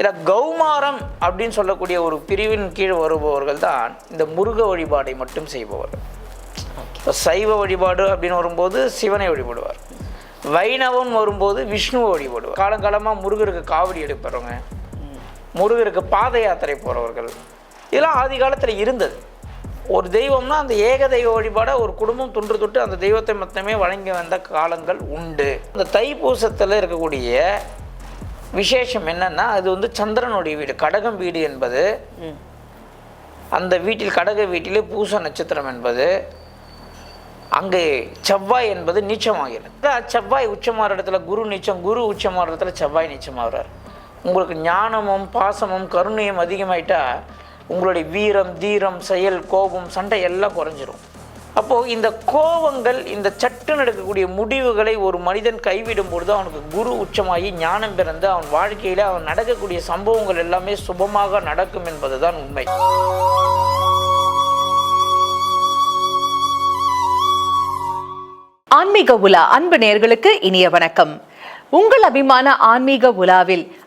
இதில் கௌமாரம் அப்படின்னு சொல்லக்கூடிய ஒரு பிரிவின் கீழ் வருபவர்கள் தான் இந்த முருக வழிபாடை மட்டும் செய்பவர்கள். இப்போ சைவ வழிபாடு அப்படின்னு வரும்போது சிவனை வழிபடுவார். வைணவம் வரும்போது விஷ்ணுவை வழிபடுவார். காலங்காலமாக முருகருக்கு காவடி எடுப்பறவங்க முருகருக்கு பாத யாத்திரை போகிறவர்கள் இதெல்லாம் ஆதி காலத்தில் இருந்தது. ஒரு தெய்வம்னா அந்த ஏக தெய்வ வழிபாடை ஒரு குடும்பம் தொன்று தொட்டு அந்த தெய்வத்தை மட்டுமே வழங்கி வந்த காலங்கள் உண்டு. இந்த தைப்பூசத்தில் இருக்கக்கூடிய விசேஷம் என்னன்னா அது வந்து சந்திரனுடைய வீடு. கடகம் வீடு என்பது அந்த வீட்டில் கடக வீட்டிலே பூச நட்சத்திரம் என்பது அங்கே செவ்வாய் என்பது நீச்சமாகிறது. செவ்வாய் உச்சமாகிற இடத்துல குரு நீச்சம் குரு உச்சமாகிற இடத்துல செவ்வாய் நீச்சமாகிறார். உங்களுக்கு ஞானமும் பாசமும் கருணையும் அதிகமாயிட்டா உங்களுடைய வீரம் தீரம் செயல் கோபம் சண்டை எல்லாம் குறைஞ்சிரும். அப்போது இந்த கோபங்கள் இந்த சட்டு நடக்கக்கூடிய முடிவுகளை ஒரு மனிதன் கைவிடும் பொழுது அவனுக்கு குரு உச்சமாகி ஞானம் பிறந்து அவன் வாழ்க்கையில் அவன் நடக்கக்கூடிய சம்பவங்கள் எல்லாமே சுபமாக நடக்கும் என்பதுதான் உண்மை. ஆன்மீக உலா அன்பு நேர்களுக்கு இனிய வணக்கம். உங்கள் அபிமான ஆன்மீக உலாவில்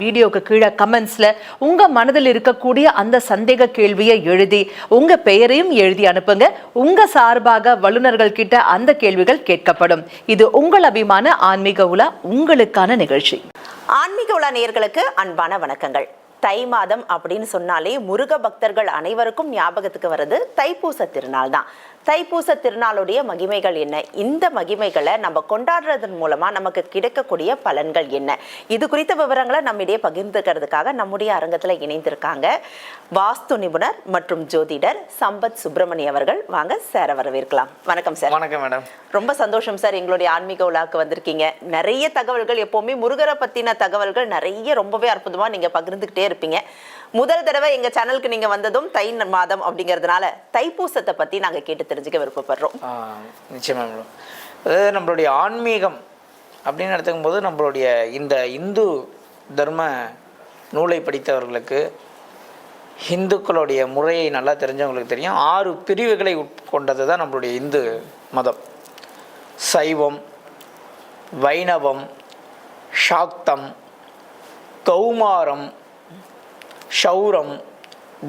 வீடியோக்கு கீழே கமெண்ட்ஸ்ல உங்க மனதில் இருக்கக்கூடிய அந்த சந்தேக கேள்வியை எழுதி உங்க பெயரையும் எழுதி அனுப்புங்க. உங்க சார்பாக வல்லுநர்கள் கிட்ட அந்த கேள்விகள் கேட்கப்படும். இது உங்கள் அபிமான ஆன்மீக உலா உங்களுக்கான நிகழ்ச்சி. ஆன்மீக உலா நேர்களுக்கு அன்பான வணக்கங்கள். தை மாதம் அப்படின்னு சொன்னாலே முருக பக்தர்கள் அனைவருக்கும் ஞாபகத்துக்கு வர்றது தைப்பூச திருநாள் தான் தைப்பூச திருநாளுடைய மகிமைகள் என்ன? இந்த மகிமைகளை நம்ம கொண்டாடுறதன் மூலமா நமக்கு கிடைக்கக்கூடிய பலன்கள் என்ன? இது குறித்த விவரங்களை நம்மிடையே பகிர்ந்துக்கிறதுக்காக நம்முடைய அரங்கத்துல இணைந்திருக்காங்க வாஸ்து நிபுணர் மற்றும் ஜோதிடர் சம்பத் சுப்பிரமணி அவர்கள். வாங்க சேர வரவேற்கலாம். வணக்கம் சார் வணக்கம் மேடம் ரொம்ப சந்தோஷம் சார் எங்களுடைய ஆன்மீக விழாக்கு வந்திருக்கீங்க. நிறைய தகவல்கள் எப்பவுமே முருகரை பத்தின தகவல்கள் நிறைய ரொம்பவே அற்புதமா நீங்க பகிர்ந்துகிட்டே இருப்பீங்க. முதல் தடவை எங்க சேனலுக்கு நீங்க வந்ததும் தை மாதம் அப்படிங்கறதுனால தைப்பூசத்தை பத்தி நாங்க கேட்டு தெரிஞ்சுக்க விருப்பப்படுறோம். நிச்சயமாக நிச்சயமா மேடம். அதாவது நம்மளுடைய ஆன்மீகம் அப்படின்னு எடுத்துக்கும் போது நம்மளுடைய இந்த இந்து தர்ம நூலை படித்தவர்களுக்கு இந்துக்களுடைய முறையை நல்லா தெரிஞ்சவங்களுக்கு தெரியும். ஆறு பிரிவுகளை உட்கொண்டது தான் நம்மளுடைய இந்து மதம். சைவம் வைணவம் சாக்தம் கௌமாரம் ஷௌரம்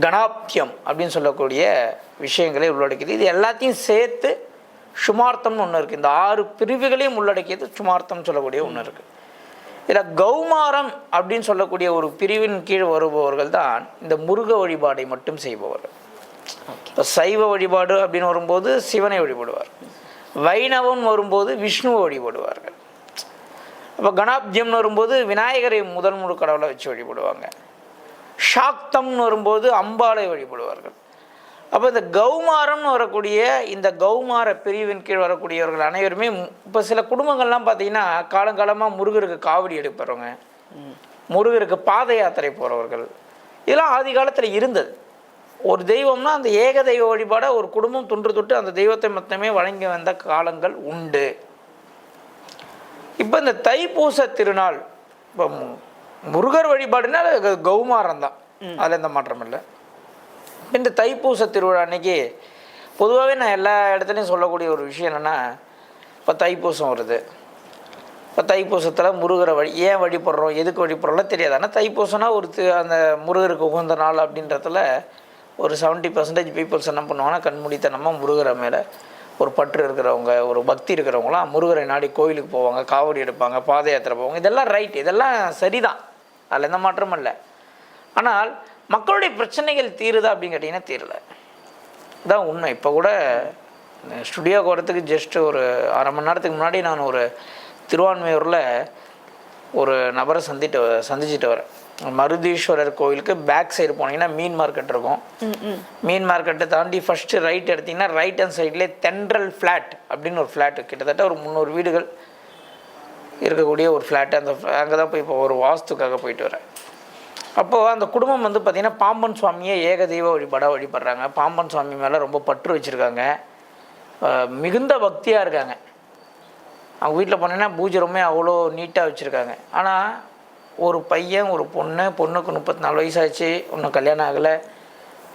கணாப்தியம் அப்படின்னு சொல்லக்கூடிய விஷயங்களை உள்ளடக்கியது. இது எல்லாத்தையும் சேர்த்து சுமார்த்தம்னு ஒன்று இருக்குது இந்த ஆறு பிரிவுகளையும் உள்ளடக்கியது சுமார்த்தம் சொல்லக்கூடிய ஒன்று இருக்குது இதில் கௌமாரம் அப்படின்னு சொல்லக்கூடிய ஒரு பிரிவின் கீழ் வருபவர்கள் தான் இந்த முருக வழிபாடை மட்டும் செய்பவர்கள் இப்போ சைவ வழிபாடு அப்படின்னு வரும்போது சிவனை வழிபடுவார். வைணவம் வரும்போது விஷ்ணுவை வழிபடுவார்கள். அப்போ கணாப்ஜியம்னு வரும்போது விநாயகரை முதல் முழு கடவுளை வச்சு வழிபடுவாங்க. சாக்தம்னு வரும்போது அம்பாளை வழிபடுவார்கள். அப்போ இந்த கௌமாரம்னு வரக்கூடிய இந்த கௌமார பிரிவின் கீழ் வரக்கூடியவர்கள் அனைவருமே இப்போ சில குடும்பங்கள்லாம் பார்த்தீங்கன்னா காலங்காலமாக முருகருக்கு காவடி எடுப்பறவங்க முருகருக்கு பாத யாத்திரை போகிறவர்கள் இதெல்லாம் ஆதி காலத்தில் இருந்தது. ஒரு தெய்வம்னா அந்த ஏக தெய்வ வழிபாட ஒரு குடும்பம் தொன்று தொட்டு அந்த தெய்வத்தை மொத்தமே வழங்கி வந்த காலங்கள் உண்டு. இப்போ இந்த தைப்பூச திருநாள் இப்போ முருகர் வழிபாடுனா கௌமாரம் தான் அதில் எந்த மாற்றம் இல்லை. இந்த தைப்பூச திருவிழா அன்னைக்கு பொதுவாகவே நான் எல்லா இடத்துலையும் சொல்லக்கூடிய ஒரு விஷயம் என்னென்னா இப்போ தைப்பூசம் வருது. இப்போ தைப்பூசத்தில் முருகரை வழி ஏன் வழிபடுறோம் எதுக்கு வழிபடுறோம்லாம் தெரியாது. ஆனால் தைப்பூசம்னா ஒரு அந்த முருகருக்கு உகந்த நாள் அப்படின்றதுல ஒரு செவன்ட்டி பர்சன்டேஜ் பீப்புள்ஸ் என்ன பண்ணுவாங்கன்னா கண்மூடித்தனமாக முருகரை மேலே ஒரு பற்று இருக்கிறவங்க ஒரு பக்தி இருக்கிறவங்களாம் முருகரை நாடி கோயிலுக்கு போவாங்க காவடி எடுப்பாங்க பாத யாத்திரை போவாங்க. இதெல்லாம் ரைட் இதெல்லாம் சரிதான். அதில் எந்த மாற்றமும் இல்லை. ஆனால் மக்களுடைய பிரச்சனைகள் தீருதா அப்படின்னு கேட்டிங்கன்னா தீரல. இதான் உண்மை. இப்போ கூட ஸ்டுடியோக்கு வரத்துக்கு ஜஸ்ட் ஒரு அரை மணி நேரத்துக்கு முன்னாடி நான் ஒரு திருவான்மையூரில் ஒரு நபரை சந்திட்டு சந்திச்சுட்டு வரேன். மருதீஸ்வரர் கோயிலுக்கு பேக் சைடு போனீங்கன்னா மீன் மார்க்கெட் இருக்கும். மீன் மார்க்கெட்டை தாண்டி ஃபஸ்ட்டு ரைட் எடுத்தீங்கன்னா ரைட் ஹேண்ட் சைட்லேயே தென்றல் ஃப்ளாட் அப்படின்னு ஒரு ஃப்ளாட் கிட்டத்தட்ட ஒரு முந்நூறு வீடுகள் இருக்கக்கூடிய ஒரு ஃப்ளாட்டு அந்த அங்கே தான் போய் இப்போ ஒரு வாஸ்துக்காக போயிட்டு வரேன். அப்போது அந்த குடும்பம் வந்து பார்த்திங்கன்னா பாம்பன் சுவாமியை ஏகதெய்வ வழிபாடாக வழிபடுறாங்க. பாம்பன் சுவாமி மேலே ரொம்ப பற்று வச்சுருக்காங்க. மிகுந்த பக்தியாக இருக்காங்க. அவங்க வீட்டில் போனீங்கன்னா பூஜை ரொம்ப அவ்வளோ நீட்டாக வச்சுருக்காங்க. ஆனால் ஒரு பையன் ஒரு பொண்ணு பொண்ணுக்கு முப்பத்தி நாலு வயசாச்சு ஒன்றும் கல்யாணம் ஆகலை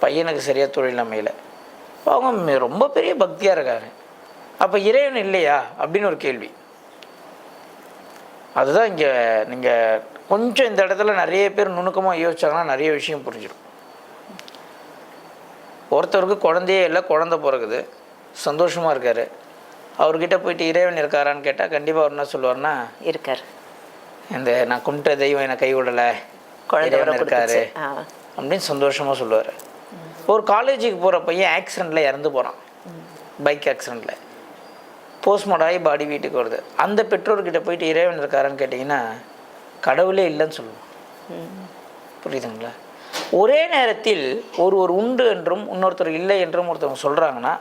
பையனுக்கு சரியாக தொழில் அமையலை அவங்க ரொம்ப பெரிய பக்தியாக இருக்காங்க. அப்போ இறைவன் இல்லையா? அப்படின்னு ஒரு கேள்வி. அதுதான் இங்கே நீங்கள் கொஞ்சம் இந்த இடத்துல நிறைய பேர் நுணுக்கமாக யோசிச்சாங்கன்னா நிறைய விஷயம் புரிஞ்சிடும். ஒருத்தருக்கு குழந்தையே இல்லை குழந்த பிறகுது சந்தோஷமாக இருக்கார். அவர்கிட்ட போயிட்டு இறைவன் இருக்காரான்னு கேட்டால் கண்டிப்பாக அவர் என்ன சொல்லுவார்னா இருக்கார். இந்த நான் கும்பிட்ட தெய்வம் என்னை கைவிடலை இறைவன் இருக்காரு. அப்படின்னு சந்தோஷமாக சொல்லுவார். ஒரு காலேஜுக்கு போகிற பையன் ஆக்சிடெண்ட்டில் இறந்து போகிறான் பைக் ஆக்சிடெண்ட்டில் போஸ்ட்மார்ட் ஆகி பாடி வீட்டுக்கு வருது. அந்த பெற்றோர்கிட்ட போயிட்டு இறைவன் இருக்காரான்னு கேட்டிங்கன்னா கடவுளே இல்லைன்னு சொல்லுவோம். புரியுதுங்களா? ஒரே நேரத்தில் ஒருவர் உண்டு என்றும் இன்னொருத்தர் இல்லை என்றும் ஒருத்தவங்க சொல்கிறாங்கன்னா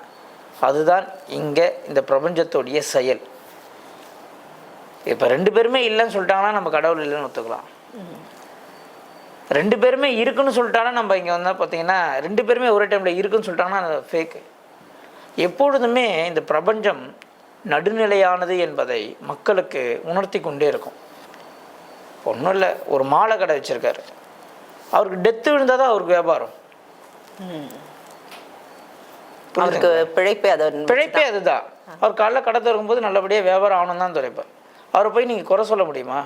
அதுதான் இங்கே இந்த பிரபஞ்சத்துடைய செயல். இப்போ ரெண்டு பேருமே இல்லைன்னு சொல்லிட்டாங்கன்னா நம்ம கடவுள் இல்லைன்னு ஒத்துக்கலாம். ரெண்டு பேருமே இருக்குன்னு சொல்லிட்டாங்கன்னா நம்ம இங்கே வந்தால் பார்த்தீங்கன்னா ரெண்டு பேருமே ஒரே டைமில் இருக்குன்னு சொல்லிட்டாங்கன்னா அது ஃபேக்கு எப்பொழுதுமே இந்த பிரபஞ்சம் நடுநிலையானது என்பதை மக்களுக்கு உணர்த்தி கொண்டே இருக்கும். ஒன்றும் இல்லை ஒரு மாலை கடை வச்சுருக்காரு. அவருக்கு டெத்து விழுந்தால் தான் அவருக்கு வியாபாரம். அவருக்கு பிழைப்பே அதை பிழைப்பே அதுதான். அவர் காலைல கடை திறக்கும்போது நல்லபடியாக வியாபாரம் ஆகணும் தான் துறைப்பார். அவரை போய் நீங்கள் குறை சொல்ல முடியுமா?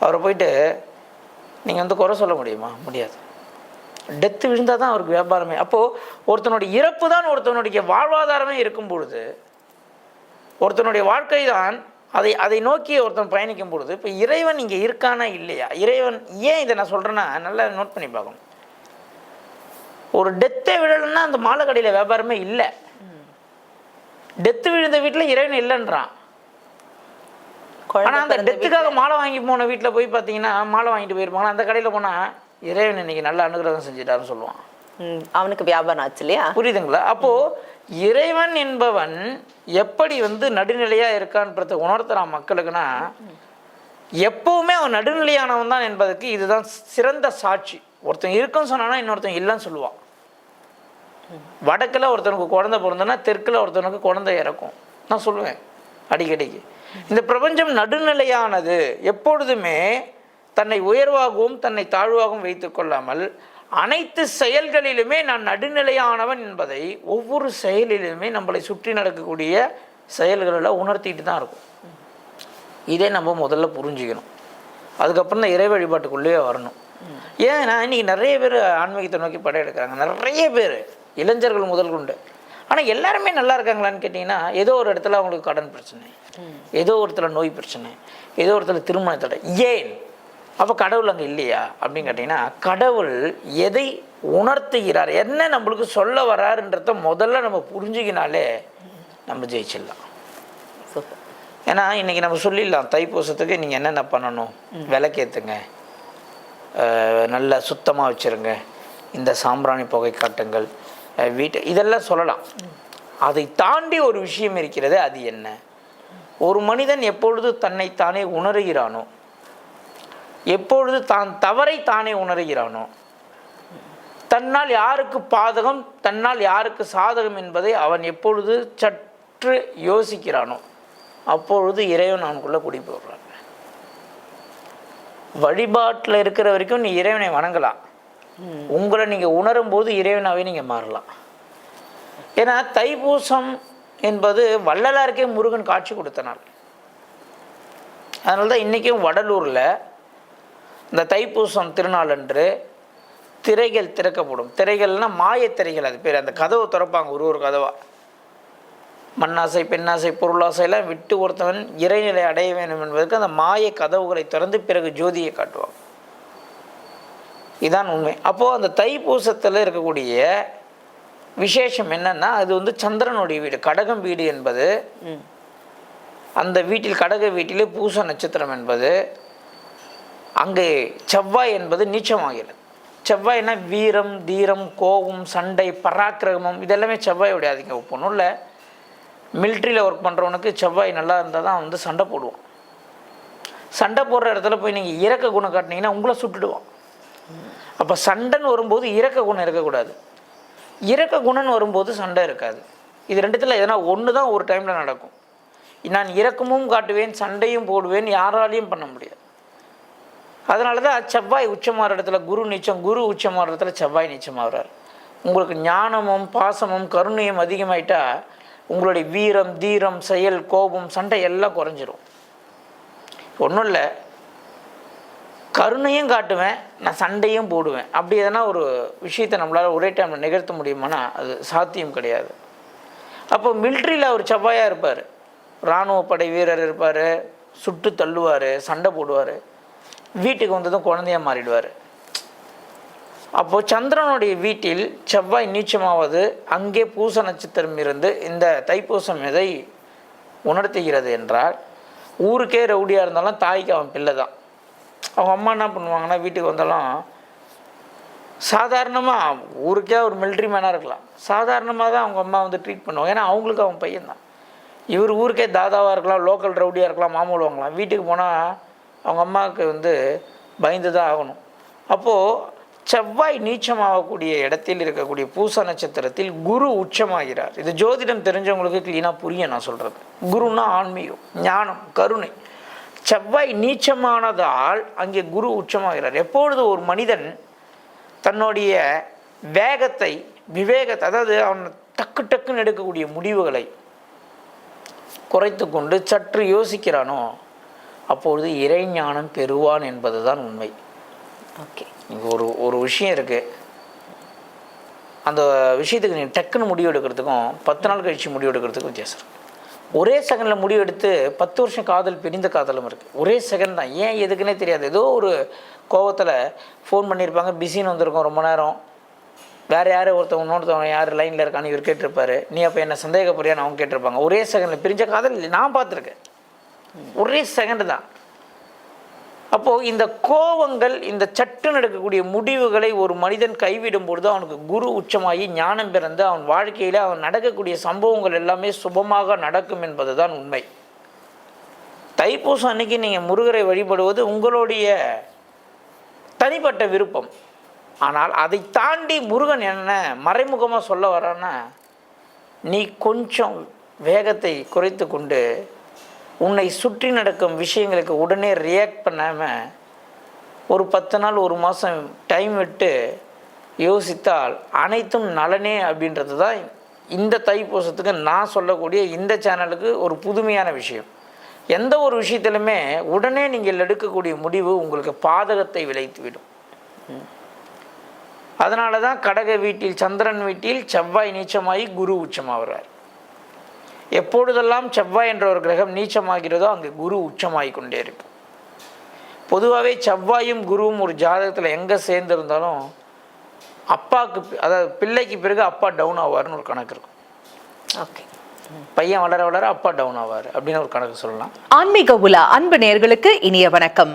அவரை போயிட்டு நீங்கள் வந்து குறை சொல்ல முடியுமா? முடியாது. டெத்து விழுந்தால் தான் அவருக்கு வியாபாரமே. அப்போது ஒருத்தனுடைய இறப்பு தான் ஒருத்தனுடைய வாழ்வாதாரமே இருக்கும் பொழுது ஒருத்தனுடைய வாழ்க்கை தான் அதை அதை நோக்கி ஒருத்தன் பயணிக்கும் பொழுது இப்போ இறைவன் இங்கே இருக்கானா இல்லையா? இறைவன் ஏன் இதை நான் சொல்கிறேன்னா நல்லா நோட் பண்ணி பார்க்கணும். ஒரு டெத்தை விழலைன்னா அந்த மாலை கடையில் வியாபாரமே இல்லை. டெத்து விழுந்த வீட்டில் இறைவன் இல்லைன்றான். ஆனால் அந்த டெத்துக்காக மாலை வாங்கி போன வீட்டில் போய் பார்த்தீங்கன்னா மாலை வாங்கிட்டு போயிருப்பாங்க. அந்த கடையில் போனால் இறைவன் இன்னைக்கு நல்ல அனுகிரகம் செஞ்சிட்டாருன்னு சொல்லுவான். அவனுக்கு வியாபாரம் ஆச்சு இல்லையா? புரியுதுங்களா? அப்போ இறைவன் என்பவன் எப்படி வந்து நடுநிலையா இருக்கான்றத உணர்த்துறான் மக்களுக்குன்னா எப்பவுமே அவன் நடுநிலையானவன் தான் என்பதற்கு இதுதான் சிறந்த சாட்சி. ஒருத்தன் இருக்குன்னு சொன்னானா இன்னொருத்தன் இல்லைன்னு சொல்லுவான். வடக்கில் ஒருத்தனுக்கு குழந்தை பிறந்தனா தெற்கில் ஒருத்தனுக்கு குழந்தை இறக்கும். நான் சொல்லுவேன் அடிக்கடிக்கு இந்த பிரபஞ்சம் நடுநிலையானது எப்பொழுதுமே தன்னை உயர்வாகவும் தன்னை தாழ்வாகவும் வைத்துக் கொள்ளாமல் அனைத்து செயல்களிலுமே நான் நடுநிலையானவன் என்பதை ஒவ்வொரு செயலிலுமே நம்மளை சுற்றி நடக்கக்கூடிய செயல்களில் உணர்த்திட்டு தான் இருக்கும். இதே நம்ம முதல்ல புரிஞ்சுக்கணும். அதுக்கப்புறம் தான் இறை வழிபாட்டுக்குள்ளேயே வரணும். ஏன்னா இன்னைக்கு நிறைய பேர் ஆன்மீகத்தை நோக்கி படையெடுக்கிறாங்க நிறைய பேர் இளைஞர்கள் முதல் கொண்டு. ஆனால் எல்லாருமே நல்லா இருக்காங்களான்னு கேட்டிங்கன்னா ஏதோ ஒரு இடத்துல அவங்களுக்கு கடன் பிரச்சனை. ஏதோ ஒரு இடத்துல நோய் பிரச்சனை. ஏதோ ஒரு இடத்துல திருமண தடை. ஏன்? அப்போ கடவுள் அங்கே இல்லையா? அப்படின்னு கேட்டிங்கன்னா கடவுள் எதை உணர்த்துகிறார் என்ன நம்மளுக்கு சொல்ல வராருன்றத முதல்ல நம்ம புரிஞ்சுக்கினாலே நம்ம ஜெயிச்சிடலாம். ஏன்னா இன்னைக்கு நம்ம சொல்லிடலாம் தைப்பூசத்துக்கு நீங்கள் என்னென்ன பண்ணணும்? விளக்கேற்றுங்க நல்லா சுத்தமாக வச்சுருங்க. இந்த சாம்பிராணி புகை காட்டுங்கள். வீட்டை இதெல்லாம் சொல்லலாம். அதை தாண்டி ஒரு விஷயம் இருக்கிறது அது என்ன? ஒரு மனிதன் எப்பொழுது தன்னை தானே உணர்கிறானோ எப்பொழுது தான் தவறை தானே உணர்கிறானோ தன்னால் யாருக்கு பாதகம் தன்னால் யாருக்கு சாதகம் என்பதை அவன் எப்பொழுது சற்று யோசிக்கிறானோ அப்பொழுது இறைவன் அவனுக்குள்ளே குடி போடுறாங்க வழிபாட்டில் இருக்கிற வரைக்கும் நீ இறைவனை வணங்கலாம். உங்களை நீங்கள் உணரும் போது இறைவனாகவே நீங்கள் மாறலாம். ஏன்னா தைப்பூசம் என்பது வள்ளலாருக்கே முருகன் காட்சி கொடுத்த நாள் அதனால தான் இன்றைக்கும் வடலூரில் இந்த தைப்பூசம் திருநாள் அன்று திரைகள் திறக்கப்படும். திரைகள்னா மாயத் திரைகள் அது பேர். அந்த கதவை திறப்பாங்க ஒரு ஒரு கதவா. மண்ணாசை பெண்ணாசை பொருளாசையெல்லாம் விட்டு ஒருத்தவன் இறைநிலை அடைய வேண்டும் என்பதற்கு அந்த மாய கதவுகளை திறந்து பிறகு ஜோதியை காட்டுவாங்க. இதான் உண்மை. அப்போது அந்த தைப்பூசத்தில் இருக்கக்கூடிய விசேஷம் என்னன்னா அது வந்து சந்திரனுடைய வீடு கடகம் வீடு என்பது அந்த வீட்டில் கடக வீட்டிலே பூச நட்சத்திரம் என்பது அங்கே செவ்வாய் என்பது நீச்சமாகிறது. செவ்வாய்னா வீரம் தீரம் கோபம் சண்டை பராக்கிரமம் இதெல்லாமே செவ்வாயோடைய அதிகம் ஒப்பணும் இல்லை. மிலிட்ரியில் ஒர்க் பண்ணுறவனுக்கு செவ்வாய் நல்லா இருந்தால் தான் வந்து சண்டை போடுவான். சண்டை போடுற இடத்துல போய் நீங்கள் இறக்க குணம் காட்டினீங்கன்னா உங்களை சுட்டுடுவான். அப்போ சண்டைன்னு வரும்போது இறக்க குணம் இருக்கக்கூடாது. இரக்க குணம்னு வரும்போது சண்டை இருக்காது. இது ரெண்டுத்தில் எதனா ஒன்று தான் ஒரு டைமில் நடக்கும். நான் இறக்கமும் காட்டுவேன் சண்டையும் போடுவேன் யாராலையும் பண்ண முடியாது. அதனால தான் செவ்வாய் உச்சமாகிற இடத்துல குரு நீச்சம் குரு உச்சமாகிற இடத்துல செவ்வாய் நீச்சமாகறார். உங்களுக்கு ஞானமும் பாசமும் கருணையும் அதிகமாயிட்டா உங்களுடைய வீரம் தீரம் செயல் கோபம் சண்டை எல்லாம் குறைஞ்சிரும். ஒன்றும் இல்லை. கருணையும் காட்டுவேன் நான் சண்டையும் போடுவேன். அப்படி எதனா ஒரு விஷயத்தை நம்மளால் ஒரே டைமில் நிகழ்த்த முடியுமானா அது சாத்தியம் கிடையாது. அப்போ மில்ட்ரியில் அவர் செவ்வாயாக இருப்பார். இராணுவ படை வீரர் இருப்பார் சுட்டு தள்ளுவார் சண்டை போடுவார். வீட்டுக்கு வந்ததும் குழந்தையாக மாறிடுவார். அப்போது சந்திரனுடைய வீட்டில் செவ்வாய் நீச்சமாவது அங்கே பூச நட்சத்திரம் இருந்து இந்த தைப்பூசம் எதை உணர்த்துகிறது என்றால் ஊருக்கே ரவுடியாக இருந்தாலும் தாய்க்கு அவன் பிள்ளை தான். அவங்க அம்மா என்ன பண்ணுவாங்கன்னா வீட்டுக்கு வந்தாலும் சாதாரணமாக ஊருக்கே ஒரு மிலிட்ரி மேனாக இருக்கலாம். சாதாரணமாக தான் அவங்க அம்மா வந்து ட்ரீட் பண்ணுவாங்க. ஏன்னா அவங்களுக்கு அவன் பையன் தான் இவர் ஊருக்கே தாதாவாக இருக்கலாம் லோக்கல் ரவுடியாக இருக்கலாம் மாமூல் வாங்கலாம். வீட்டுக்கு போனால் அவங்க அம்மாவுக்கு வந்து பயந்து தான் ஆகணும். அப்போது செவ்வாய் நீச்சமாகக்கூடிய இடத்தில் இருக்கக்கூடிய பூச நட்சத்திரத்தில் குரு உச்சமாகிறார். இது ஜோதிடம் தெரிஞ்சவங்களுக்கு க்ளீனாக புரியும் நான் சொல்கிறது குருன்னா ஆன்மீகம் ஞானம் கருணை. செவ்வாய் நீச்சமானதால் அங்கே குரு உச்சமாகிறார். எப்பொழுது ஒரு மனிதன் தன்னுடைய வேகத்தை விவேகத்தை அதாவது அவன் டக்கு டக்குன்னு எடுக்கக்கூடிய முடிவுகளை குறைத்து கொண்டு சற்று யோசிக்கிறானோ அப்பொழுது இறைஞானம் பெறுவான் என்பதுதான் உண்மை. ஓகே. இங்கே ஒரு ஒரு விஷயம் இருக்குது அந்த விஷயத்துக்கு நீ டக்குன்னு முடிவு எடுக்கிறதுக்கும் பத்து நாள் கழிச்சு முடிவு எடுக்கிறதுக்கும் வித்தியாசம் இருக்கு. ஒரே செகண்டில் முடிவு எடுத்து பத்து வருஷம் காதல் பிரிந்த காதலும் இருக்குது ஒரே செகண்ட் தான். ஏன் எதுக்குன்னே தெரியாது. ஏதோ ஒரு கோவத்தில் ஃபோன் பண்ணியிருப்பாங்க. பிஸின்னு வந்திருக்கும் ரொம்ப நேரம். வேறு யார் ஒருத்தவங்க இன்னொருத்தவங்க யார் லைனில் இருக்கான்னு இவர் கேட்டிருப்பாரு. நீ அப்போ என்ன சந்தேகப்படுறியான்னு அவங்க கேட்டிருப்பாங்க. ஒரே செகண்டில் பிரிஞ்ச காதல் நான் பார்த்துருக்கேன். ஒரே செகண்டு தான். அப்போது இந்த கோவங்கள் இந்த சட்டுன்னு எடுக்கக்கூடிய முடிவுகளை ஒரு மனிதன் கைவிடும் பொழுது அவனுக்கு குரு உச்சமாகி ஞானம் பிறந்து அவன் வாழ்க்கையில் அவன் நடக்கக்கூடிய சம்பவங்கள் எல்லாமே சுபமாக நடக்கும் என்பது தான் உண்மை. தைப்பூசம் அன்னைக்கு நீங்கள் முருகரை வழிபடுவது உங்களுடைய தனிப்பட்ட விருப்பம். ஆனால் அதை தாண்டி முருகன் என்ன மறைமுகமாக சொல்ல வரான்னா நீ கொஞ்சம் வேகத்தை குறைத்து கொண்டு உன்னை சுற்றி நடக்கும் விஷயங்களுக்கு உடனே ரியாக்ட் பண்ணாமல் ஒரு பத்து நாள் ஒரு மாதம் டைம் விட்டு யோசித்தால் அனைத்தும் நலனே அப்படின்றது தான் இந்த தைப்பூசத்துக்கு நான் சொல்லக்கூடிய இந்த சேனலுக்கு ஒரு புதுமையான விஷயம். எந்த ஒரு விஷயத்திலுமே உடனே நீங்கள் எடுக்கக்கூடிய முடிவு உங்களுக்கு பாதகத்தை விளைத்துவிடும். அதனால தான் கடக வீட்டில் சந்திரன் வீட்டில் செவ்வாய் நீச்சமாகி குரு உச்சமாகிறார் எப்பொழுதெல்லாம் செவ்வாய் என்ற ஒரு கிரகம் நீச்சமாகிறதோ அங்கே குரு உச்சமாகி கொண்டே இருக்கு பொதுவாகவே செவ்வாயும் குருவும் ஒரு ஜாதகத்தில் எங்கே சேர்ந்துருந்தாலும் அப்பாவுக்கு அதாவது பிள்ளைக்கு பிறகு அப்பா டவுன் ஆவார்னு ஒரு கணக்கு இருக்கும். ஓகே பையன் வளர வளர அப்பா டவுன் ஆவார் அப்படின்னு ஒரு கணக்கு சொல்லலாம். ஆன்மீக உலா அன்பு நேயர்களுக்கு இனிய வணக்கம்.